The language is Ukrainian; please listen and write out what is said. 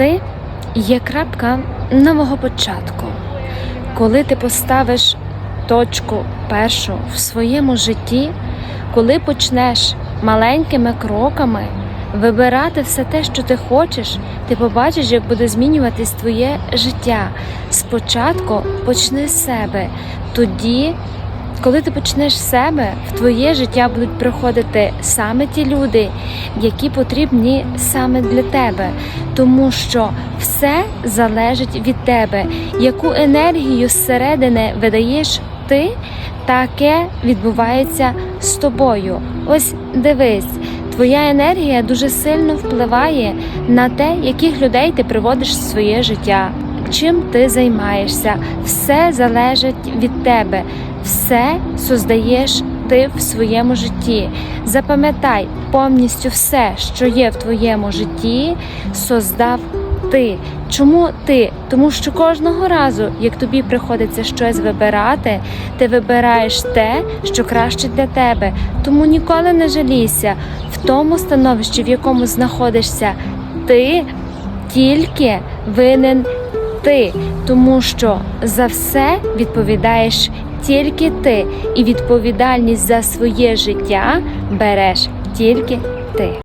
Ти є крапка нового початку. Коли ти поставиш точку першу в своєму житті, коли почнеш маленькими кроками вибирати все те, що ти хочеш, ти побачиш, як буде змінюватись твоє життя. Спочатку почни з себе. Тоді, коли ти почнеш з себе, в твоє життя будуть приходити саме ті люди, які потрібні саме для тебе, тому що все залежить від тебе. Яку енергію зсередини видаєш ти, таке відбувається з тобою. Ось дивись, твоя енергія дуже сильно впливає на те, яких людей ти приводиш в своє життя. Чим ти займаєшся, все залежить від тебе, все создаєш ти в своєму житті. Запам'ятай, повністю все, що є в твоєму житті, создав ти. Чому ти? Тому що кожного разу, як тобі приходиться щось вибирати, ти вибираєш те, що краще для тебе. Тому ніколи не жалійся в тому становищі, в якому знаходишся ти, тільки винен ти, тому що за все відповідаєш тільки ти, і відповідальність за своє життя береш тільки ти.